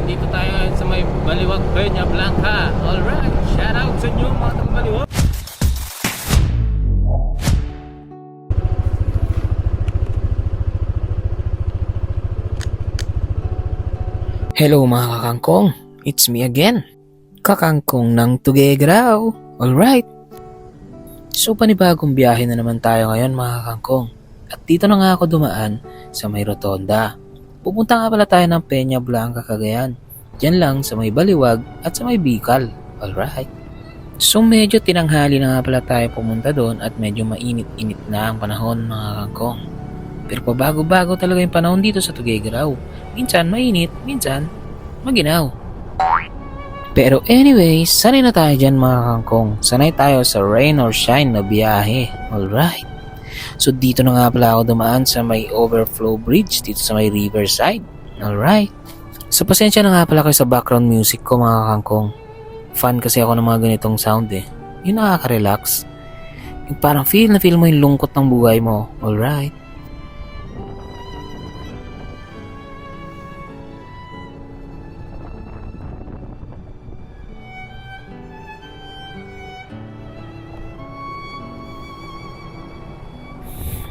nandito tayo sa may Baliwag Peña Blanca. Alright, shout out sa inyo mga taga Baliwag. Hello mga kakangkong, it's me again. Kakangkong ng Tugegraw. Alright. So panibagong biyahe na naman tayo ngayon mga kakangkong. At dito na nga ako dumaan sa may rotonda. Pupunta nga pala tayo ng Peña Blanca, Cagayan. Diyan lang sa may Baliwag at sa may Bicol. Alright. So medyo tinanghali na nga pala tayo pumunta doon at medyo mainit-init na ang panahon mga kakangkong. Pero pabago-bago talaga yung panahon dito sa Tugegraw. Minsan mainit, minsan maginaw. Pero anyways, sanay na tayo dyan mga kangkong. Sanay tayo sa rain or shine na biyahe. Alright. So dito na nga pala ako dumaan sa may overflow bridge dito sa may riverside. Alright. So pasensya na nga pala kayo sa background music ko mga kangkong. Fan kasi ako ng mga ganitong sound eh. Yung nakaka-relax. Yung parang feel na feel mo yung lungkot ng buhay mo. Alright.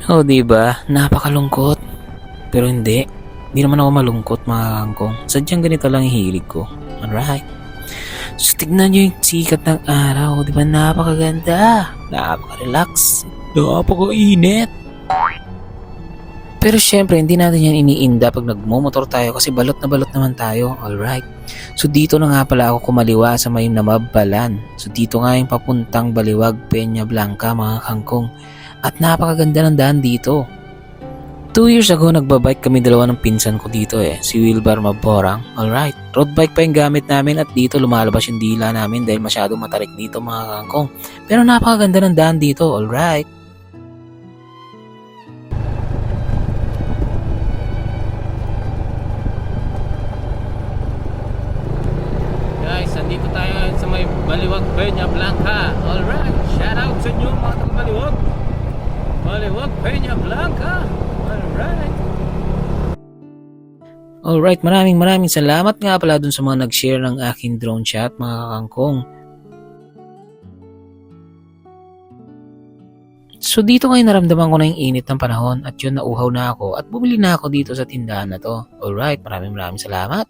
Oh, di ba? Napakalungkot. Pero hindi. Hindi naman ako malungkot, mga kangkong. Sadyang ganito lang hilig ko. Alright. So, tignan nyo yung sikat ng araw. Di ba? Napakaganda. Napaka-relax. Napaka-init. Pero syempre, hindi natin yan iniinda pag nagmumotor tayo kasi balot na balot naman tayo. Alright. So dito na nga pala ako kumaliwa sa may namabalan. So dito nga yung papuntang Baliwag, Peña Blanca mga kangkong. At napakaganda ng daan dito. Two years ago, nagbabike kami dalawa ng pinsan ko dito eh. Si Wilbar Maborang. Alright. Road bike pa yung gamit namin at dito lumalabas yung dila namin dahil masyadong matarik dito mga kangkong. Pero napakaganda ng daan dito. Alright. Guys, nandito tayo sa may Baliwag Peña Blanca. Alright, shout out sa inyo mga taga Baliwag. Baliwag Peña Blanca. Alright. Alright, maraming maraming salamat nga pala dun sa mga nag-share ng aking drone shot mga kangkong. So dito ngayon naramdaman ko na yung init ng panahon at yun nauhaw na ako at bumili na ako dito sa tindahan na to. Alright, maraming maraming salamat.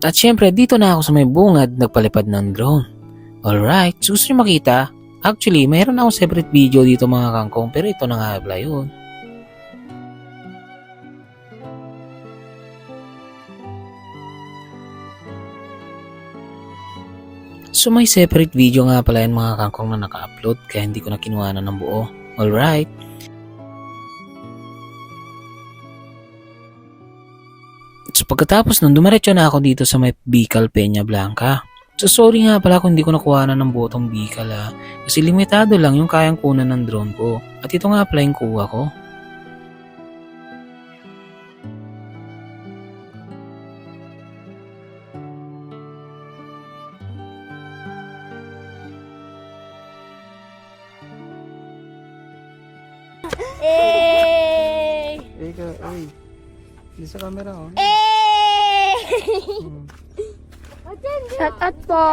At syempre dito na ako sa may bungad nagpalipad ng drone. Alright, so gusto makita? Actually, mayroon akong separate video dito mga kangkong pero ito na nga pala yun. So may separate video nga pala yung mga kangkong na naka-upload kaya hindi ko na kinuha na ng buo. Alright. So pagkatapos nun, dumiretso na ako dito sa may Bicol Peña Blanca. So sorry nga pala kung hindi ko nakuha na ng buo tong Bicol ha. Kasi limitado lang yung kayang kunan ng drone ko. At ito nga pala yung kuha ko. Eh! Eh, ka, uy. Hindi sa camera, oh. Eh! Hmm. Shout out po!